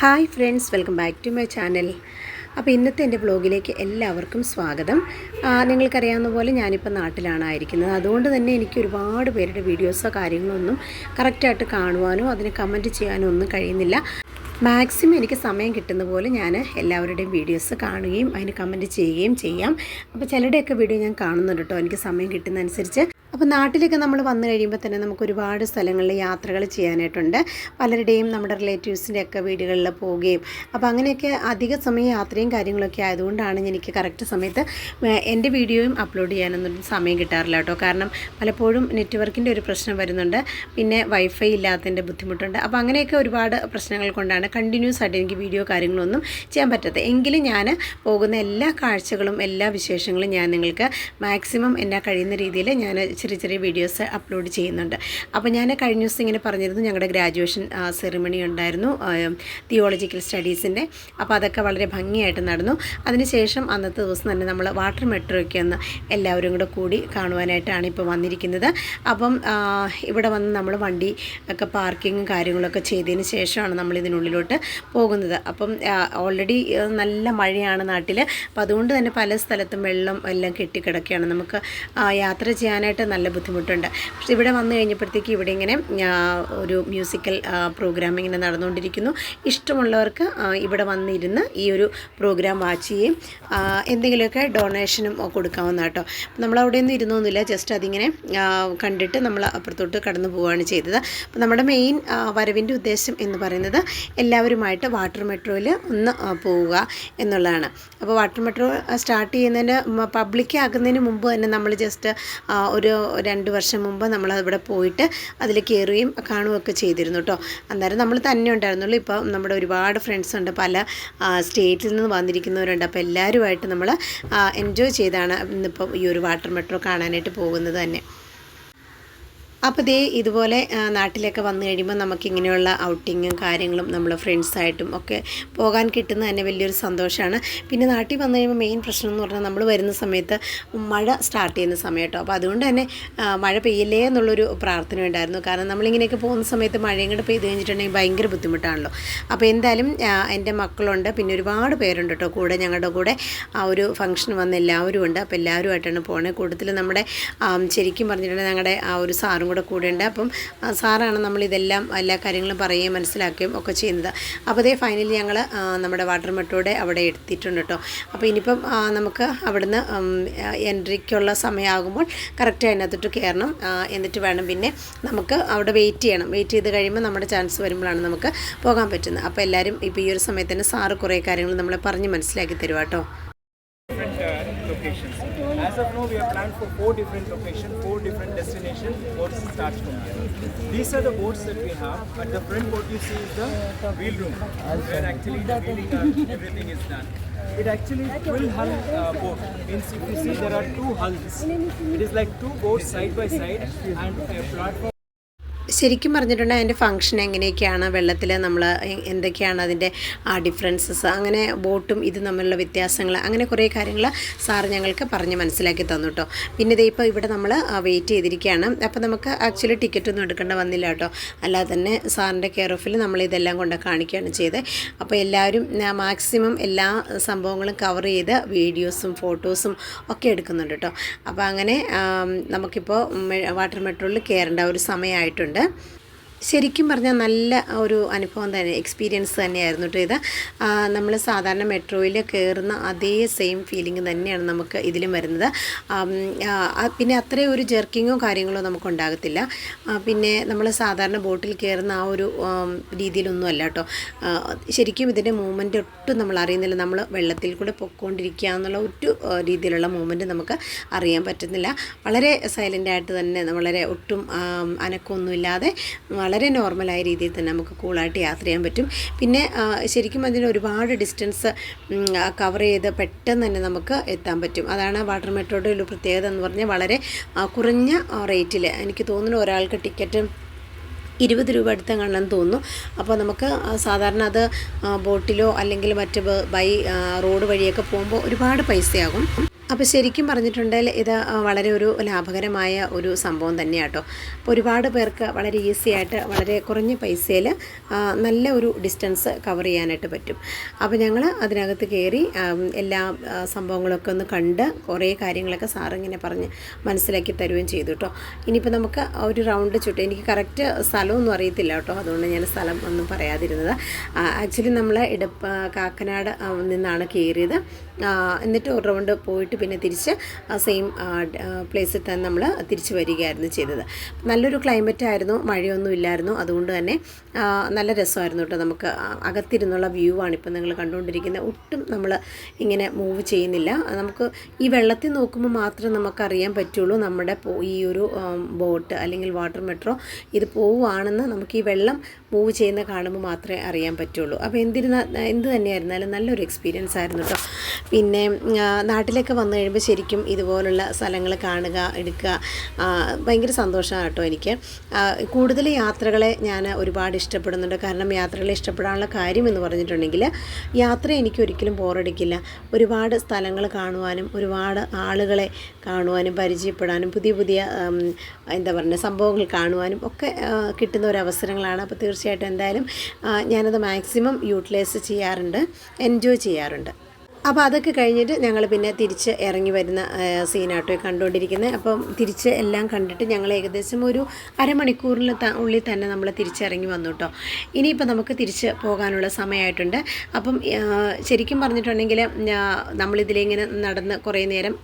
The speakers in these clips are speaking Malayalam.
Hi friends welcome back to my channel. അപ്പോൾ ഇന്നത്തെ എന്റെ ബ്ലോഗിലേക്ക് എല്ലാവർക്കും സ്വാഗതം. നിങ്ങൾക്കറിയാവുന്ന പോലെ ഞാനിപ്പോൾ നാട്ടിലാണ് ആയിരിക്കുന്നത്. അതുകൊണ്ട് തന്നെ എനിക്ക് ഒരുപാട് പേരുടെ വീഡിയോസോ കാര്യങ്ങളോ ഒന്നും കറക്റ്റായിട്ട് കാണുവാനോ അതിന് കമന്റ് ചെയ്യാനോ ഒന്നും കഴിയുന്നില്ല. മാക്സിമം എനിക്ക് സമയം കിട്ടുന്ന പോലെ ഞാൻ എല്ലാവരുടെയും വീഡിയോസ് കാണുകയും അതിന് കമന്റ് ചെയ്യുകയും ചെയ്യാം. അപ്പോൾ ചിലരുടെയൊക്കെ വീഡിയോ ഞാൻ കാണുന്നുണ്ട് കേട്ടോ. എനിക്ക് സമയം കിട്ടുന്നതനുസരിച്ച്. അപ്പോൾ നാട്ടിലൊക്കെ നമ്മൾ വന്നു കഴിയുമ്പോൾ തന്നെ നമുക്ക് ഒരുപാട് സ്ഥലങ്ങളിൽ യാത്രകൾ ചെയ്യാനായിട്ടുണ്ട്. പലരുടെയും നമ്മുടെ റിലേറ്റീവ്സിന്റെ ഒക്കെ വീടുകളിൽ പോവുകയും അപ്പോൾ അങ്ങനെയൊക്കെ അധിക സമയം യാത്രയും കാര്യങ്ങളൊക്കെ ആയതുകൊണ്ടാണ് എനിക്ക് കറക്റ്റ് സമയത്ത് എന്റെ വീഡിയോയും അപ്ലോഡ് ചെയ്യാനൊന്നും സമയം കിട്ടാറില്ല കേട്ടോ. കാരണം പലപ്പോഴും നെറ്റ്വർക്കിന്റെ ഒരു പ്രശ്നം വരുന്നുണ്ട് പിന്നെ വൈഫൈ ഇല്ലാത്തതിന്റെ ബുദ്ധിമുട്ടുണ്ട്. അപ്പോൾ അങ്ങനെയൊക്കെ ഒരുപാട് പ്രശ്നങ്ങൾ കൊണ്ടാണ് കണ്ടിന്യൂസ് ആയിട്ട് എനിക്ക് വീഡിയോ കാര്യങ്ങളൊന്നും ചെയ്യാൻ പറ്റാത്തത്. എങ്കിലും ഞാൻ പോകുന്ന എല്ലാ കാഴ്ചകളും എല്ലാ വിശേഷങ്ങളും ഞാൻ നിങ്ങൾക്ക് മാക്സിമം എന്നെ കഴിയുന്ന രീതിയിൽ ഞാൻ ചെറിയ ചെറിയ വീഡിയോസ് അപ്ലോഡ് ചെയ്യുന്നുണ്ട്. അപ്പോൾ ഞാൻ കഴിഞ്ഞ ദിവസം ഇങ്ങനെ പറഞ്ഞിരുന്നു ഞങ്ങളുടെ ഗ്രാജുവേഷൻ സെറിമണി ഉണ്ടായിരുന്നു തിയോളജിക്കൽ സ്റ്റഡീസിന്റെ അപ്പോൾ അതൊക്കെ വളരെ ഭംഗിയായിട്ട് നടന്നു. അതിനുശേഷം അന്നത്തെ ദിവസം തന്നെ നമ്മൾ വാട്ടർ മെട്രോയ്ക്ക് ഒന്ന് എല്ലാവരും കൂടെ കൂടി കാണുവാനായിട്ടാണ് ഇപ്പോൾ വന്നിരിക്കുന്നത്. അപ്പം ഇവിടെ വന്ന് നമ്മൾ വണ്ടി ഒക്കെ പാർക്കിങ്ങും കാര്യങ്ങളൊക്കെ ചെയ്തതിന് ശേഷമാണ് നമ്മൾ ഇതിനുള്ളിലോട്ട് പോകുന്നത്. അപ്പം ഓൾറെഡി നല്ല മഴയാണ് നാട്ടിൽ അപ്പോൾ അതുകൊണ്ട് തന്നെ പല സ്ഥലത്തും വെള്ളം എല്ലാം കെട്ടിക്കിടക്കുകയാണ്. നമുക്ക് യാത്ര ചെയ്യാനായിട്ട് നല്ല ബുദ്ധിമുട്ടുണ്ട്. പക്ഷെ ഇവിടെ വന്നു കഴിഞ്ഞപ്പോഴത്തേക്ക് ഇവിടെ ഇങ്ങനെ ഒരു മ്യൂസിക്കൽ പ്രോഗ്രാം ഇങ്ങനെ നടന്നുകൊണ്ടിരിക്കുന്നു. ഇഷ്ടമുള്ളവർക്ക് ഇവിടെ വന്നിരുന്ന് ഈ ഒരു പ്രോഗ്രാം വാച്ച് ചെയ്യുകയും ആ, എന്തെങ്കിലുമൊക്കെ ഡൊണേഷനും കൊടുക്കാവുന്ന കേട്ടോ. നമ്മളവിടെ ഒന്നും ഇരുന്നൊന്നുമില്ല. ജസ്റ്റ് അതിങ്ങനെ കണ്ടിട്ട് നമ്മൾ അപ്പുറത്തോട്ട് കടന്നു പോവുകയാണ് ചെയ്തത്. അപ്പോൾ നമ്മുടെ മെയിൻ വരവിന്റെ ഉദ്ദേശം എന്ന് പറയുന്നത് എല്ലാവരുമായിട്ട് വാട്ടർ മെട്രോയിൽ ഒന്ന് പോവുക എന്നുള്ളതാണ്. അപ്പോൾ വാട്ടർ മെട്രോ സ്റ്റാർട്ട് ചെയ്യുന്നതിന് പബ്ലിക് ആക്കുന്നതിന് മുമ്പ് തന്നെ നമ്മൾ ജസ്റ്റ് ഒരു രണ്ട് വർഷം മുമ്പ് നമ്മൾ അവിടെ പോയിട്ട് അതിൽ കയറുകയും കാണുകയൊക്കെ ചെയ്തിരുന്നു കേട്ടോ അന്നേരം നമ്മൾ തന്നെ ഉണ്ടായിരുന്നുള്ളൂ. ഇപ്പോൾ നമ്മുടെ ഒരുപാട് ഫ്രണ്ട്സ് ഉണ്ട്. പല സ്റ്റേറ്റിൽ നിന്ന് വന്നിരിക്കുന്നവരുണ്ട്. അപ്പോൾ എല്ലാവരുമായിട്ട് നമ്മൾ എൻജോയ് ചെയ്താണ് ഇന്നിപ്പോൾ ഈ ഒരു വാട്ടർ മെട്രോ കാണാനായിട്ട് പോകുന്നത് തന്നെ. അപ്പോൾ ദേ ഇതുപോലെ നാട്ടിലൊക്കെ വന്നു കഴിയുമ്പോൾ നമുക്കിങ്ങനെയുള്ള ഔട്ടിങ്ങും കാര്യങ്ങളും നമ്മൾ ഫ്രണ്ട്സായിട്ടും ഒക്കെ പോകാൻ കിട്ടുന്ന തന്നെ വലിയൊരു സന്തോഷമാണ് പിന്നെ നാട്ടിൽ വന്നു കഴിയുമ്പോൾ മെയിൻ പ്രശ്നം എന്ന് പറഞ്ഞാൽ നമ്മൾ വരുന്ന സമയത്ത് മഴ സ്റ്റാർട്ട് ചെയ്യുന്ന സമയം കേട്ടോ അപ്പോൾ അതുകൊണ്ട് തന്നെ മഴ പെയ്യില്ലേ എന്നുള്ളൊരു പ്രാർത്ഥന ഉണ്ടായിരുന്നു. കാരണം നമ്മളിങ്ങനെയൊക്കെ പോകുന്ന സമയത്ത് മഴയും കൂടെ പെയ്ത് കഴിഞ്ഞിട്ടുണ്ടെങ്കിൽ ഭയങ്കര ബുദ്ധിമുട്ടാണല്ലോ. അപ്പോൾ എന്തായാലും എന്റെ മക്കളുണ്ട്. പിന്നെ ഒരുപാട് പേരുണ്ട് കേട്ടോ കൂടെ ഞങ്ങളുടെ കൂടെ ആ ഒരു ഫംഗ്ഷൻ വന്ന എല്ലാവരും ഉണ്ട് അപ്പോൾ എല്ലാവരുമായിട്ടാണ് പോണേ. കൂടുതൽ നമ്മുടെ ശരിക്കും പറഞ്ഞിട്ടുണ്ടെങ്കിൽ ഞങ്ങളുടെ ആ ഒരു സാറും കൂടെ കൂടെ ഉണ്ട് അപ്പം സാറാണ് നമ്മളിതെല്ലാം എല്ലാ കാര്യങ്ങളും പറയുകയും മനസ്സിലാക്കുകയും ഒക്കെ ചെയ്യുന്നത്. അപ്പോൾ അതേ ഫൈനലി ഞങ്ങൾ നമ്മുടെ വാട്ടർ മെട്ടോടെ അവിടെ എത്തിയിട്ടുണ്ട് കേട്ടോ അപ്പോൾ ഇനിയിപ്പം നമുക്ക് അവിടുന്ന് എൻട്രിക്കുള്ള സമയമാകുമ്പോൾ കറക്റ്റ് അതിനകത്തോട്ട് കയറണം. എന്നിട്ട് വേണം പിന്നെ നമുക്ക് അവിടെ വെയിറ്റ് ചെയ്യണം. വെയിറ്റ് ചെയ്ത് കഴിയുമ്പോൾ നമ്മുടെ ചാൻസ് വരുമ്പോഴാണ് നമുക്ക് പോകാൻ പറ്റുന്നത്. അപ്പോൾ എല്ലാവരും ഇപ്പോൾ ഈ ഒരു സമയത്ത് തന്നെ സാറ് കുറേ കാര്യങ്ങൾ നമ്മളെ പറഞ്ഞ് മനസ്സിലാക്കി തരുവാ Of now, we have planned for four different locations, four different destinations. Boats starts from here. These are the boats that we have. At the front, what you see is the wheel room, where actually the wheeling, uh, everything is done. It actually twin hull uh, boat. Means if you see, there are two hulls. It is like two boats side by side and a platform. ശരിക്കും പറഞ്ഞിട്ടുണ്ടെങ്കിൽ അതിന്റെ ഫങ്ഷൻ എങ്ങനെയൊക്കെയാണ്? വെള്ളത്തിൽ നമ്മൾ എന്തൊക്കെയാണ് അതിന്റെ ആ ഡിഫറൻസസ് അങ്ങനെ ബോട്ടും ഇത് തമ്മിലുള്ള വ്യത്യാസങ്ങൾ അങ്ങനെ കുറേ കാര്യങ്ങൾ സാറ് ഞങ്ങൾക്ക് പറഞ്ഞ് മനസ്സിലാക്കി തന്നു കേട്ടോ പിന്നെ ഇത് ഇപ്പോൾ ഇവിടെ നമ്മൾ വെയിറ്റ് ചെയ്തിരിക്കുകയാണ് അപ്പോൾ നമുക്ക് ആക്ച്വലി ടിക്കറ്റ് ഒന്നും എടുക്കേണ്ട വന്നില്ല കേട്ടോ അല്ലാതെ തന്നെ സാറിന്റെ കെയർ ഓഫിൽ നമ്മൾ ഇതെല്ലാം കൊണ്ട് കാണിക്കുകയാണ് ചെയ്തത് അപ്പോൾ എല്ലാവരും മാക്സിമം എല്ലാ സംഭവങ്ങളും കവർ ചെയ്ത് വീഡിയോസും ഫോട്ടോസും ഒക്കെ എടുക്കുന്നുണ്ട് കേട്ടോ അപ്പോൾ അങ്ങനെ നമുക്കിപ്പോൾ വാട്ടർ മെട്രോയിൽ കയറേണ്ട ഒരു സമയമായിട്ടുണ്ട്. ¿verdad? ശരിക്കും പറഞ്ഞാൽ നല്ല ഒരു അനുഭവം തന്നെ എക്സ്പീരിയൻസ് തന്നെയായിരുന്നു കേട്ടോ ഇത്. നമ്മൾ സാധാരണ മെട്രോയിൽ കയറുന്ന അതേ സെയിം ഫീലിംഗ് തന്നെയാണ് നമുക്ക് ഇതിലും വരുന്നത്. പിന്നെ അത്രയും ഒരു ജെർക്കിങ്ങോ കാര്യങ്ങളോ നമുക്ക് ഉണ്ടാകത്തില്ല. പിന്നെ നമ്മൾ സാധാരണ ബോട്ടിൽ കയറുന്ന ആ ഒരു രീതിയിലൊന്നും അല്ല കേട്ടോ ശരിക്കും ഇതിന്റെ മൂവ്മെന്റ് ഒട്ടും നമ്മൾ അറിയുന്നില്ല. നമ്മൾ വെള്ളത്തിൽ കൂടെ പൊയ്ക്കൊണ്ടിരിക്കുക എന്നുള്ള ഒരു രീതിയിലുള്ള മൂവ്മെന്റ് നമുക്ക് അറിയാൻ പറ്റുന്നില്ല. വളരെ സൈലന്റ് ആയിട്ട് തന്നെ വളരെ ഒട്ടും അനക്കമൊന്നുമില്ലാതെ വളരെ നോർമലായ രീതിയിൽ തന്നെ നമുക്ക് കൂളായിട്ട് യാത്ര ചെയ്യാൻ പറ്റും. പിന്നെ ശരിക്കും അതിന് ഒരുപാട് ഡിസ്റ്റൻസ് കവർ ചെയ്ത് പെട്ടെന്ന് തന്നെ നമുക്ക് എത്താൻ പറ്റും. അതാണ് വാട്ടർ മെട്രോയുടെ ഒരു പ്രത്യേകത എന്ന് പറഞ്ഞാൽ വളരെ കുറഞ്ഞ റേറ്റിൽ എനിക്ക് തോന്നുന്നു ഒരാൾക്ക് ടിക്കറ്റ് ഇരുപത് രൂപ അടുത്ത് തോന്നുന്നു. അപ്പോൾ നമുക്ക് സാധാരണ അത് ബോട്ടിലോ അല്ലെങ്കിൽ മറ്റ് ബൈ റോഡ് വഴിയൊക്കെ പോകുമ്പോൾ ഒരുപാട് പൈസയാകും. അപ്പോൾ ശരിക്കും പറഞ്ഞിട്ടുണ്ടെങ്കിൽ ഇത് വളരെ ഒരു ലാഭകരമായ ഒരു സംഭവം തന്നെയാണ് കേട്ടോ അപ്പോൾ ഒരുപാട് പേർക്ക് വളരെ ഈസി ആയിട്ട് വളരെ കുറഞ്ഞ പൈസയിൽ നല്ല ഒരു ഡിസ്റ്റൻസ് കവർ ചെയ്യാനായിട്ട് പറ്റും. അപ്പോൾ ഞങ്ങൾ അതിനകത്ത് കയറി എല്ലാ സംഭവങ്ങളൊക്കെ ഒന്ന് കണ്ട് കുറേ കാര്യങ്ങളൊക്കെ സാറിങ്ങനെ പറഞ്ഞ് മനസ്സിലാക്കി തരുകയും ചെയ്തു കേട്ടോ ഇനിയിപ്പോൾ നമുക്ക് ഒരു റൗണ്ട് ചുറ്റും എനിക്ക് കറക്റ്റ് സ്ഥലമൊന്നും അറിയത്തില്ല കേട്ടോ അതുകൊണ്ട് ഞാൻ സ്ഥലം ഒന്നും പറയാതിരുന്നത്. ആക്ച്വലി നമ്മൾ ഇടപ്പ കാക്കനാട് നിന്നാണ് കയറിയത്. എന്നിട്ട് ഒരു റൗണ്ട് പോയിട്ട് പിന്നെ തിരിച്ച് ആ സെയിം പ്ലേസിൽ തന്നെ നമ്മൾ തിരിച്ച് വരികയായിരുന്നു ചെയ്തത്. നല്ലൊരു ക്ലൈമറ്റ് ആയിരുന്നു മഴയൊന്നും ഇല്ലായിരുന്നു. അതുകൊണ്ട് തന്നെ നല്ല രസമായിരുന്നു കേട്ടോ നമുക്ക് അകത്തിരുന്നുള്ള വ്യൂ ആണ് ഇപ്പം നിങ്ങൾ കണ്ടുകൊണ്ടിരിക്കുന്നത്. ഒട്ടും നമ്മൾ ഇങ്ങനെ മൂവ് ചെയ്യുന്നില്ല. നമുക്ക് ഈ വെള്ളത്തിൽ നോക്കുമ്പോൾ മാത്രം നമുക്കറിയാൻ പറ്റുള്ളൂ നമ്മുടെ ഈ ഒരു ബോട്ട് അല്ലെങ്കിൽ വാട്ടർ മെട്രോ ഇത് പോവുകയാണെന്ന്. നമുക്ക് ഈ വെള്ളം മൂവ് ചെയ്യുന്ന കാണുമ്പോൾ മാത്രമേ അറിയാൻ പറ്റുള്ളൂ. അപ്പോൾ എന്തിരുന്ന എന്ത് തന്നെയായിരുന്നാലും നല്ലൊരു എക്സ്പീരിയൻസ് ആയിരുന്നു കേട്ടോ പിന്നെ നാട്ടിലൊക്കെ വന്നു കഴിയുമ്പോൾ ശരിക്കും ഇതുപോലുള്ള സ്ഥലങ്ങൾ കാണുക എടുക്കുക ഭയങ്കര സന്തോഷമാണ് കേട്ടോ എനിക്ക്. കൂടുതൽ യാത്രകളെ ഞാൻ ഒരുപാട് ഇഷ്ടപ്പെടുന്നുണ്ട്. കാരണം യാത്രകളെ ഇഷ്ടപ്പെടാനുള്ള കാര്യം എന്ന് പറഞ്ഞിട്ടുണ്ടെങ്കിൽ യാത്ര എനിക്ക് ഒരിക്കലും ബോറടിക്കില്ല ഒരുപാട് സ്ഥലങ്ങൾ കാണുവാനും ഒരുപാട് ആളുകളെ കാണുവാനും പരിചയപ്പെടാനും പുതിയ പുതിയ എന്താ പറയുക സംഭവങ്ങൾ കാണുവാനും ഒക്കെ കിട്ടുന്ന ഒരു അവസരങ്ങളാണ്. അപ്പോൾ തീർച്ചയായിട്ടും എന്തായാലും ഞാനത് മാക്സിമം യൂട്ടിലൈസ് ചെയ്യാറുണ്ട് എൻജോയ് ചെയ്യാറുണ്ട്. അപ്പോൾ അതൊക്കെ കഴിഞ്ഞിട്ട് ഞങ്ങൾ പിന്നെ തിരിച്ച് ഇറങ്ങി വരുന്ന സീനാട്ടോ കണ്ടുകൊണ്ടിരിക്കുന്നത് അപ്പം തിരിച്ച് എല്ലാം കണ്ടിട്ട് ഞങ്ങൾ ഏകദേശം ഒരു അരമണിക്കൂറിൽ ഉള്ളിൽ തന്നെ നമ്മൾ തിരിച്ചിറങ്ങി വന്നു കേട്ടോ ഇനിയിപ്പോൾ നമുക്ക് തിരിച്ച് പോകാനുള്ള സമയമായിട്ടുണ്ട് അപ്പം ശരിക്കും പറഞ്ഞിട്ടുണ്ടെങ്കിൽ നമ്മളിതിലിങ്ങനെ നടന്ന് കുറേ നേരം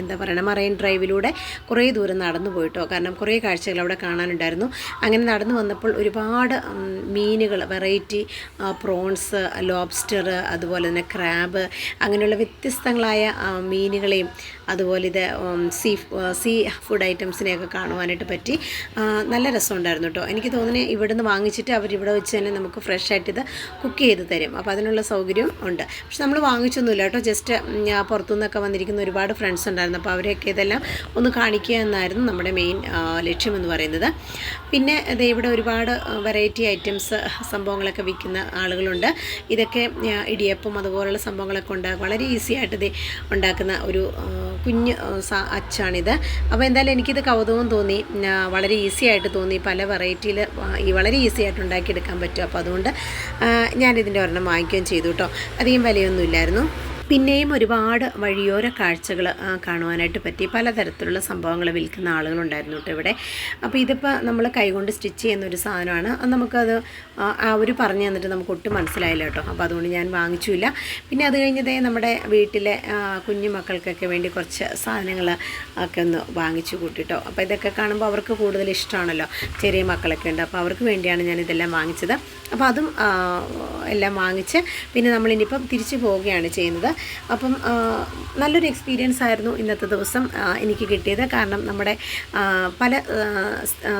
എന്താ പറയുക മറൈൻ ഡ്രൈവിലൂടെ കുറേ ദൂരം നടന്നു പോയിട്ടോ. കാരണം കുറേ കാഴ്ചകൾ അവിടെ കാണാനുണ്ടായിരുന്നു. അങ്ങനെ നടന്നു വന്നപ്പോൾ ഒരുപാട് മീനുകൾ വെറൈറ്റി പ്രോൺസ് ലോബ്സ്റ്റർ അതുപോലെ തന്നെ ക്രാബ് അങ്ങനെയുള്ള വ്യത്യസ്തങ്ങളായ മീനുകളെയും അതുപോലെ ഇത് സീ സീ ഫുഡ് ഐറ്റംസിനെയൊക്കെ കാണുവാനായിട്ട് പറ്റി. നല്ല രസമുണ്ടായിരുന്നു കേട്ടോ എനിക്ക് തോന്നുന്നു ഇവിടുന്ന് വാങ്ങിച്ചിട്ട് അവരിവിടെ വെച്ച് തന്നെ നമുക്ക് ഫ്രഷ് ആയിട്ട് ഇത് കുക്ക് ചെയ്ത് തരും. അപ്പോൾ അതിനുള്ള സൗകര്യം ഉണ്ട്. പക്ഷെ നമ്മൾ വാങ്ങിച്ചൊന്നുമില്ല കേട്ടോ ജസ്റ്റ് പുറത്തുനിന്നൊക്കെ വന്നിരിക്കുന്ന ഒരുപാട് ഫ്രണ്ട്സ് ഉണ്ടായിരുന്നു. അപ്പോൾ അവരെയൊക്കെ ഇതെല്ലാം ഒന്ന് കാണിക്കുക എന്നായിരുന്നു നമ്മുടെ മെയിൻ ലക്ഷ്യമെന്ന് പറയുന്നത്. പിന്നെ ദേ ഇവിടെ ഒരുപാട് വെറൈറ്റി ഐറ്റംസ് സംഭവങ്ങളൊക്കെ വിൽക്കുന്ന ആളുകളുണ്ട്. ഇതൊക്കെ ഇടിയപ്പം അതുപോലുള്ള സംഭവങ്ങളൊക്കെ ഉണ്ട് വളരെ ഈസി ആയിട്ട് ഇത് ഉണ്ടാക്കുന്ന ഒരു കുഞ്ഞ് അച്ചാണിത്. അപ്പോൾ എന്തായാലും എനിക്കിത് കൗതുകം തോന്നി. വളരെ ഈസി ആയിട്ട് തോന്നി. പല വെറൈറ്റിയിൽ ഈ വളരെ ഈസി ആയിട്ട് ഉണ്ടാക്കിയെടുക്കാൻ പറ്റും. അപ്പോൾ അതുകൊണ്ട് ഞാനിതിന്റെ ഒരെണ്ണം വാങ്ങിക്കുകയും ചെയ്തു കേട്ടോ അധികം വിലയൊന്നുമില്ലായിരുന്നു. പിന്നെയും ഒരുപാട് വഴിയോര കാഴ്ചകൾ കാണുവാനായിട്ട് പറ്റി. പലതരത്തിലുള്ള സംഭവങ്ങൾ വിൽക്കുന്ന ആളുകളുണ്ടായിരുന്നു കേട്ടോ ഇവിടെ. അപ്പോൾ ഇതിപ്പോൾ നമ്മൾ കൈകൊണ്ട് സ്റ്റിച്ച് ചെയ്യുന്ന ഒരു സാധനമാണ് നമുക്കത് അവർ പറഞ്ഞു തന്നിട്ട് നമുക്ക് ഒട്ടും മനസ്സിലായില്ല കേട്ടോ. അപ്പോൾ അതുകൊണ്ട് ഞാൻ വാങ്ങിച്ചില്ല. പിന്നെ അത് കഴിഞ്ഞതേ നമ്മുടെ വീട്ടിലെ കുഞ്ഞു മക്കൾക്കൊക്കെ വേണ്ടി കുറച്ച് സാധനങ്ങൾ ഒക്കെ ഒന്ന് വാങ്ങിച്ചു കൂട്ടിട്ടോ അപ്പോൾ ഇതൊക്കെ കാണുമ്പോൾ അവർക്ക് കൂടുതൽ ഇഷ്ടമാണല്ലോ. ചെറിയ മക്കളൊക്കെ ഉണ്ട്. അപ്പോൾ അവർക്ക് വേണ്ടിയാണ് ഞാൻ ഇതെല്ലാം വാങ്ങിച്ചത്. അപ്പോൾ അതും എല്ലാം വാങ്ങിച്ച് പിന്നെ നമ്മൾ ഇനിയിപ്പം തിരിച്ചു പോവുകയാണ് ചെയ്യുന്നത്. അപ്പം നല്ലൊരു എക്സ്പീരിയൻസ് ആയിരുന്നു ഇന്നത്തെ ദിവസം എനിക്ക് കിട്ടിയത്. കാരണം നമ്മുടെ പല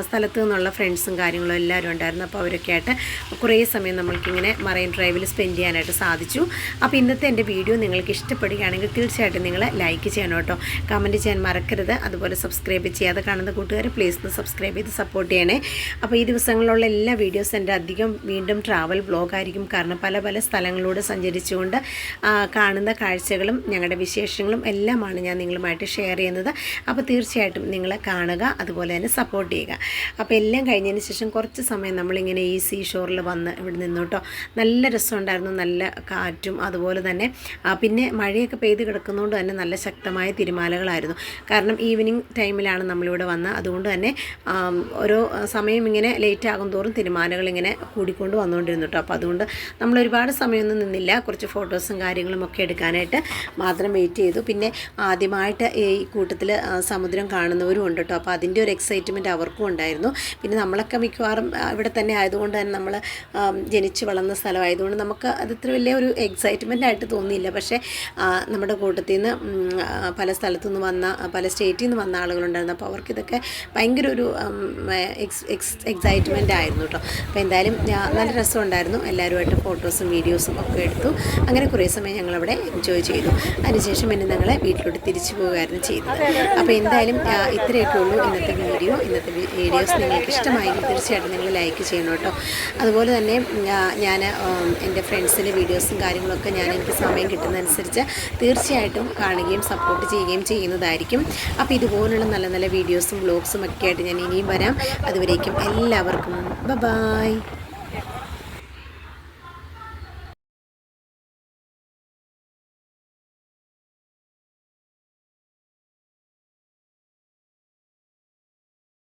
സ്ഥലത്തു നിന്നുള്ള ഫ്രണ്ട്സും കാര്യങ്ങളും എല്ലാവരും ഉണ്ടായിരുന്നു. അപ്പോൾ അവരൊക്കെ ആയിട്ട് കുറേ സമയം നമ്മൾക്കിങ്ങനെ മറൈൻ ഡ്രൈവിൽ സ്പെൻഡ് ചെയ്യാനായിട്ട് സാധിച്ചു. അപ്പോൾ ഇന്നത്തെ എന്റെ വീഡിയോ നിങ്ങൾക്ക് ഇഷ്ടപ്പെടുകയാണെങ്കിൽ തീർച്ചയായിട്ടും നിങ്ങൾ ലൈക്ക് ചെയ്യണം കേട്ടോ. കമന്റ് ചെയ്യാൻ മറക്കരുത്. അതുപോലെ സബ്സ്ക്രൈബ് ചെയ്യാതെ കാണുന്ന കൂട്ടുകാർ പ്ലീസ് ഒന്ന് സബ്സ്ക്രൈബ് ചെയ്ത് സപ്പോർട്ട് ചെയ്യണേ. അപ്പോൾ ഈ ദിവസങ്ങളിലുള്ള എല്ലാ വീഡിയോസ് എന്റെ അധികം വീണ്ടും ട്രാവൽ ബ്ലോഗായിരിക്കും കാരണം പല പല സ്ഥലങ്ങളിലൂടെ സഞ്ചരിച്ചുകൊണ്ട് കാണുന്ന കാഴ്ചകളും ഞങ്ങളുടെ വിശേഷങ്ങളും എല്ലാമാണ് ഞാൻ നിങ്ങളുമായിട്ട് ഷെയർ ചെയ്യുന്നത്. അപ്പോൾ തീർച്ചയായിട്ടും നിങ്ങളെ കാണുക അതുപോലെ തന്നെ സപ്പോർട്ട് ചെയ്യുക. അപ്പോൾ എല്ലാം കഴിഞ്ഞതിന് ശേഷം കുറച്ച് സമയം നമ്മളിങ്ങനെ ഈ സീ ഷോറിൽ വന്ന് ഇവിടെ നിന്നു കേട്ടോ. നല്ല രസമുണ്ടായിരുന്നു നല്ല കാറ്റും അതുപോലെ തന്നെ പിന്നെ മഴയൊക്കെ പെയ്ത് കിടക്കുന്നതുകൊണ്ട് തന്നെ നല്ല ശക്തമായ തിരുമാലകളായിരുന്നു. കാരണം ഈവനിങ് ടൈമിലാണ് നമ്മളിവിടെ വന്നത് അതുകൊണ്ട് തന്നെ ഓരോ സമയം ഇങ്ങനെ ലേറ്റ് ആകും തോറും തിരുമാലകൾ ഇങ്ങനെ കൂടിക്കൊണ്ട് വന്നുകൊണ്ടിരുന്നു കേട്ടോ. അപ്പോൾ അതുകൊണ്ട് നമ്മൾ ഒരുപാട് സമയമൊന്നും നിന്നില്ല. കുറച്ച് ഫോട്ടോസും കാര്യങ്ങളും ഒക്കെ എടുക്കാനായിട്ട് മാത്രം വെയിറ്റ് ചെയ്തു. പിന്നെ ആദ്യമായിട്ട് ഈ കൂട്ടത്തിൽ സമുദ്രം കാണുന്നവരും ഉണ്ട് കേട്ടോ. അപ്പോൾ അതിന്റെ ഒരു എക്സൈറ്റ്മെന്റ് അവർക്കും ഉണ്ടായിരുന്നു. പിന്നെ നമ്മളൊക്കെ മിക്കവാറും ഇവിടെ തന്നെ ആയതുകൊണ്ട് തന്നെ നമ്മൾ ജനിച്ച് വളർന്ന സ്ഥലമായതുകൊണ്ട് നമുക്ക് അത് ഇത്ര വലിയ ഒരു എക്സൈറ്റ്മെന്റ് ആയിട്ട് തോന്നിയില്ല. പക്ഷേ നമ്മുടെ കൂട്ടത്തിൽ നിന്ന് പല സ്ഥലത്തു നിന്ന് വന്ന പല സ്റ്റേറ്റിൽ നിന്ന് വന്ന ആളുകളുണ്ടായിരുന്നു. അപ്പോൾ അവർക്കിതൊക്കെ ഭയങ്കര ഒരു എക്സ് എക്സ് എക്സൈറ്റ്മെന്റ് ആയിരുന്നു കേട്ടോ. അപ്പോൾ എന്തായാലും നല്ല രസമുണ്ടായിരുന്നു. എല്ലാവരുമായിട്ട് ഫോട്ടോസും വീഡിയോസും ഒക്കെ എടുത്തു. അങ്ങനെ കുറേ സമയം ഞങ്ങളവിടെ എൻജോയ് ചെയ്തു. അതിനുശേഷം പിന്നെ ഞങ്ങളെ വീട്ടിലോട്ട് തിരിച്ചു പോവുകയായിരുന്നു ചെയ്തത്. അപ്പോൾ എന്തായാലും ഇത്രയൊക്കെ ഉള്ളൂ ഇന്നത്തെ വീഡിയോ. ഇന്നത്തെ വീഡിയോസ് നിങ്ങൾക്ക് ഇഷ്ടമായെങ്കിൽ തീർച്ചയായിട്ടും നിങ്ങൾ ലൈക്ക് ചെയ്യണം കേട്ടോ. അതുപോലെ തന്നെ ഞാൻ എന്റെ ഫ്രണ്ട്സിന്റെ വീഡിയോസും കാര്യങ്ങളൊക്കെ ഞാൻ എനിക്ക് സമയം കിട്ടുന്നതനുസരിച്ച് തീർച്ചയായിട്ടും കാണുകയും സപ്പോർട്ട് ചെയ്യുകയും ചെയ്യുന്നതായിരിക്കും. അപ്പോൾ ഇതുപോലുള്ള നല്ല നല്ല വീഡിയോസും വ്ലോഗ്സും ഒക്കെ ആയിട്ട് ഞാൻ ഇനിയും വരാം. അതുവരേക്കും എല്ലാവർക്കും ബ ബായ്